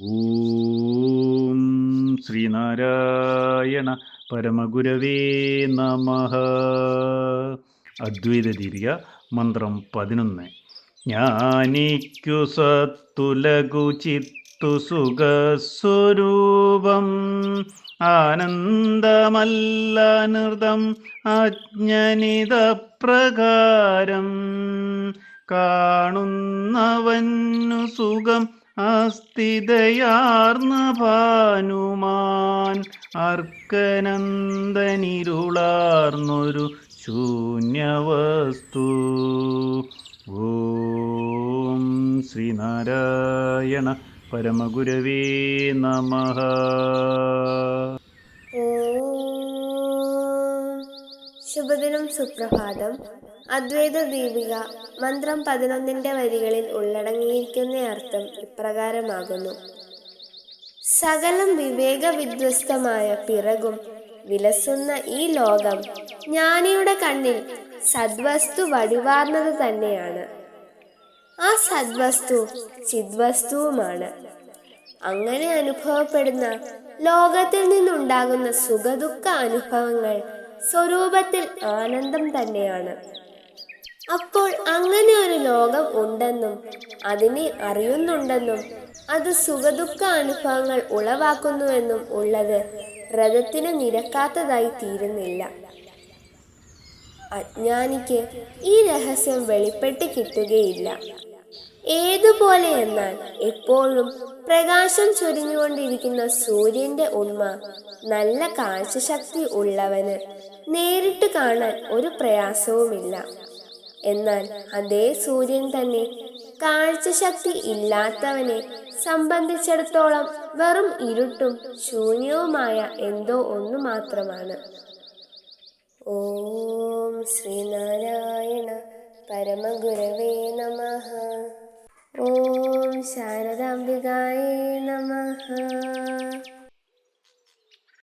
ഓം ശ്രീനാരായണ പരമഗുരവേ നമ. അദ്വൈത ദീപിക മന്ത്രം പതിനൊന്ന്. ജ്ഞാനിക്കു സത്തുലകുചിത്തു സുഖസ്വരൂപം. ആനന്ദമല്ല നൃതം അജ്ഞനിത പ്രകാരം കാണുന്നവന്നു സുഖം അസ്ഥിതയാർന്ന ഭാനുമാൻ അർക്കനന്ദനിരുളാർന്നൊരു ശൂന്യവസ്തു. ഓം ശ്രീനാരായണ പരമഗുരവേ നമ. ശുഭദിനം സുപ്രഭാതം. അദ്വൈത ദീപിക മന്ത്രം പതിനൊന്നിന്റെ വരികളിൽ ഉള്ളടങ്ങിയിരിക്കുന്ന അർത്ഥം ഇപ്രകാരമാകുന്നു. സകലം വിവേക വിധ്വസ്തമായ പിറകും വിലസുന്ന ഈ ലോകം ജ്ഞാനിയുടെ കണ്ണിൽ സദ്വസ്തു വടിവാർന്നത് തന്നെയാണ്. ആ സദ്വസ്തു ചിദ്വസ്തുവുമാണ്. അങ്ങനെ അനുഭവപ്പെടുന്ന ലോകത്തിൽ നിന്നുണ്ടാകുന്ന സുഖദുഃഖ അനുഭവങ്ങൾ സ്വരൂപത്തിൽ ആനന്ദം തന്നെയാണ്. അപ്പോൾ അങ്ങനെ ഒരു ലോകം ഉണ്ടെന്നും അതിനെ അറിയുന്നുണ്ടെന്നും അത് സുഖദുഃഖ അനുഭവങ്ങൾ ഉളവാക്കുന്നുവെന്നും ഉള്ളത് രഥത്തിന് നിരക്കാത്തതായി തീരുന്നില്ല. അജ്ഞാനിക്ക് ഈ രഹസ്യം വെളിപ്പെട്ട് കിട്ടുകയില്ല. ഏതുപോലെ എന്നാൽ എപ്പോഴും പ്രകാശം ചൊരിഞ്ഞുകൊണ്ടിരിക്കുന്ന സൂര്യന്റെ ഉണ്മ നല്ല കാഴ്ചശക്തി ഉള്ളവന് നേരിട്ട് കാണാൻ ഒരു പ്രയാസവുമില്ല. എന്നാൽ അതേ സൂര്യൻ തന്നെ കാഴ്ചശക്തി ഇല്ലാത്തവനെ സംബന്ധിച്ചിടത്തോളം വെറും ഇരുട്ടും ശൂന്യവുമായ എന്തോ ഒന്ന് മാത്രമാണ്. ഓം ശ്രീനാരായണ പരമഗുരവേ നമഃ. ॐ शारदाम्बिकायै नमः